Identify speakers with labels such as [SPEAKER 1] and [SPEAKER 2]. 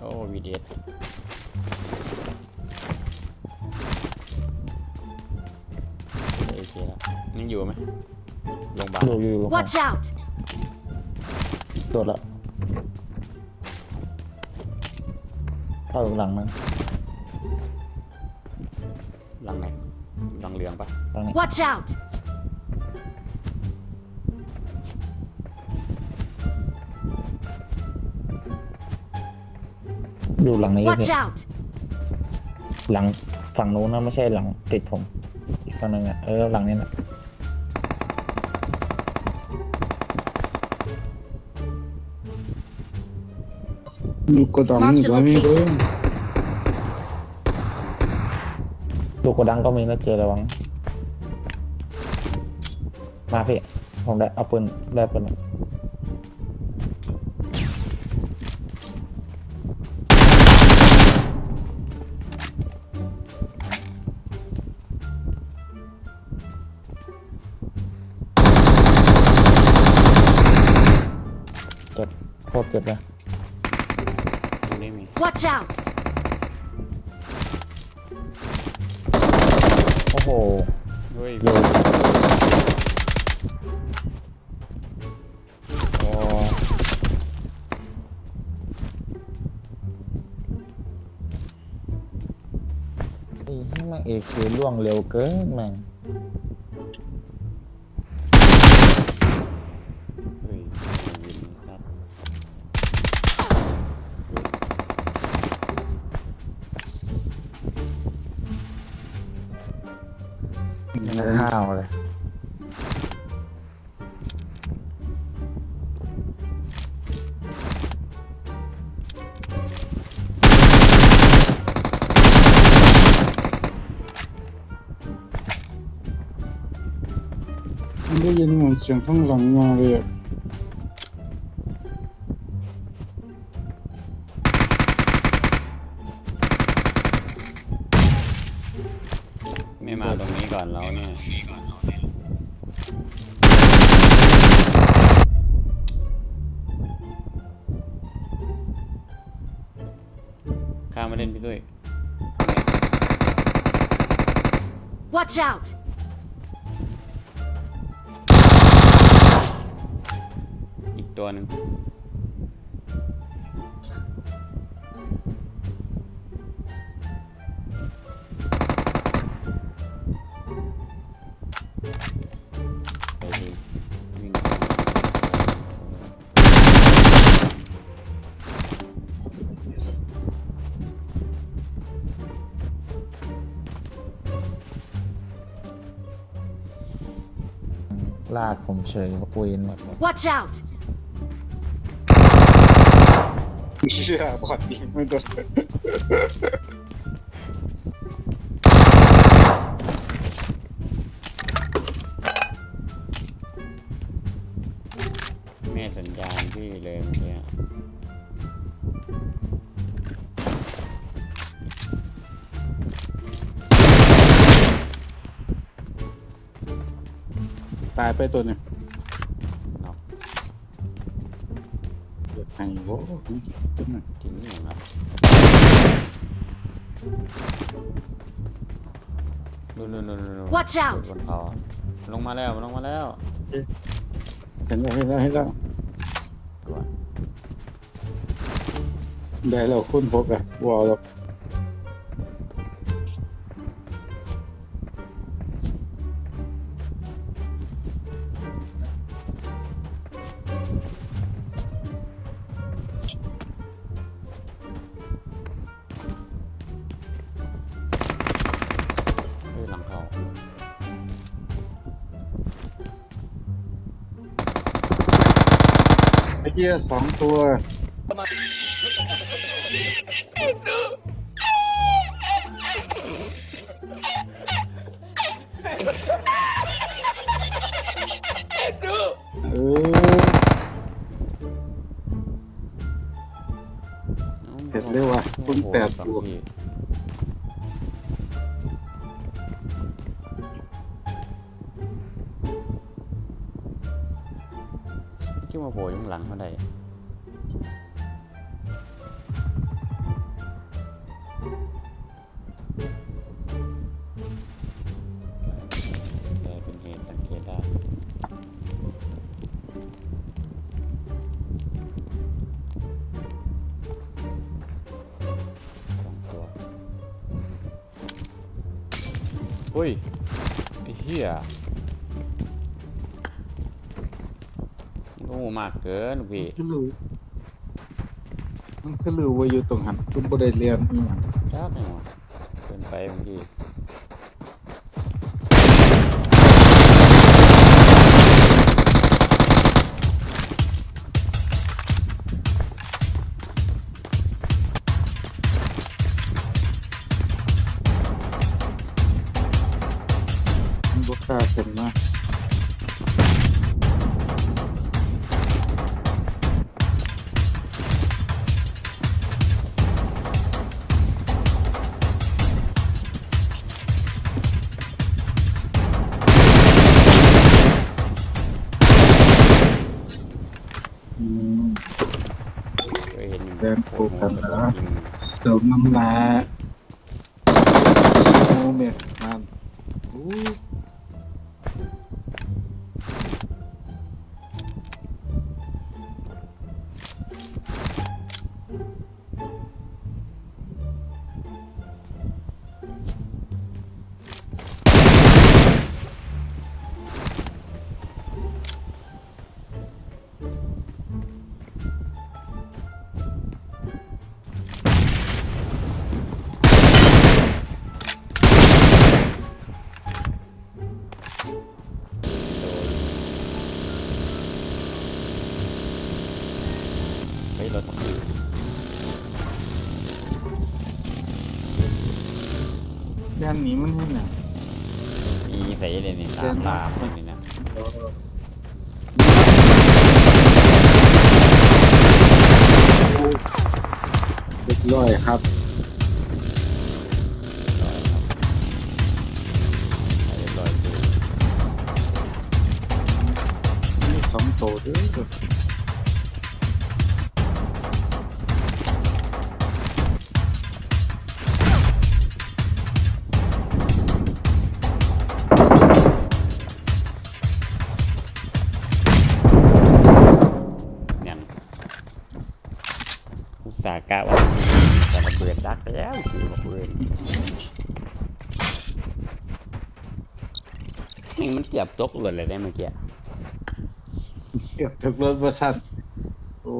[SPEAKER 1] โอ้วีดีเอสเอเคแล้วยังอยู่ไหมโรงพยาบาล
[SPEAKER 2] อยู่อยู่อยู่
[SPEAKER 3] Watch out!
[SPEAKER 2] โดดละเข้าหลังมัน
[SPEAKER 1] หลังไหนหลังเหลืองปะ
[SPEAKER 2] หลังนี้
[SPEAKER 3] Watch out!
[SPEAKER 2] อยู่หลังนี้
[SPEAKER 3] Watch
[SPEAKER 2] พี่
[SPEAKER 3] out!
[SPEAKER 2] หลังฝั่งนู้นนะไม่ใช่หลังติดผม อีกฝั่งหนึงอะเออหลังนี้แหละ
[SPEAKER 4] อยู่กระดังนี่ก็มีเด้อ
[SPEAKER 2] ดูโกดังก็มีนะเจระวัง มาพี่ผมได้เอาปืนได้ปืนละ ตรเจ็บเลย
[SPEAKER 1] ยังไม่มี
[SPEAKER 3] Watch out!
[SPEAKER 2] โอ้โห
[SPEAKER 1] เฮ้ย
[SPEAKER 2] เร็วโอ้ไอ้ให้แม่งเอเคล่วงเร็วเกินแม่ง ห้าวเลย
[SPEAKER 4] มันได้ยินเหมือนเสียงข้างหลังมาเลยอะ
[SPEAKER 1] ไม่มาตรงนี้ก่อนเราเนี่ยข้ามมาเล่นพี่ด้วย
[SPEAKER 3] Watch out!
[SPEAKER 1] อีกตัวหนึ่ง
[SPEAKER 2] ลากผมเฉยปุยนหมด
[SPEAKER 3] Watch out!
[SPEAKER 4] เชื่อบอดยิงไม่โดน ตายไปตัวหนึง
[SPEAKER 1] เนาะ
[SPEAKER 4] เดือดไห้โว้ขึ้นมา
[SPEAKER 1] ทิ้งอย่างครับนู่นนู่นนู่นนู่น
[SPEAKER 3] Watch out
[SPEAKER 1] บนเขาลงมาแล้วลงมาแล้ว
[SPEAKER 4] เห็นแล้วเห็นแล้วเห็นแล้ว
[SPEAKER 1] ก่อน
[SPEAKER 4] ได้แล้วคุณพบอะว้าวแล้ว
[SPEAKER 1] เฮ้ยหลังเขา
[SPEAKER 4] ไอ้เหี้ยสองตัว เออเห็นเลยว่ะคุณแปด
[SPEAKER 1] สอง
[SPEAKER 4] ตัว
[SPEAKER 1] พี่ ขึ้นมาโผล่อยู่ข้างหลังเขาได้อุ้ยไอ้เหี้ย โง่มากเกินลูกพี่
[SPEAKER 4] ก็รู้มันก็รู้ว่าอยู่ตรงหันคุณบ่ได้เรียนอีหยัง
[SPEAKER 1] จักยังวะเกินไปบางที
[SPEAKER 4] มันบ่กล้าขึ้นมา
[SPEAKER 1] นอยู่
[SPEAKER 4] แดนโฟกัสนะ
[SPEAKER 1] ยิง
[SPEAKER 4] เสริมน้ำลาโมเมนต์มันอู้
[SPEAKER 1] เฮ้ยรถถังอยู่
[SPEAKER 4] ด้านนี้มันให้หนัง
[SPEAKER 1] มีใส่เลยนี่ตามตามเลยนี่นะ
[SPEAKER 4] เรียบร้อยครับ
[SPEAKER 1] เรียบร้อยคือ
[SPEAKER 4] มีสองโตวเด้อ
[SPEAKER 1] เนี่ย สากะว่าแต่ระเบิดดักแล้วคือระเบิดนี่มันเกือบตกหล่นเลยได้เมื่อกี้
[SPEAKER 4] เกือบถึงรถบริษัทโอ้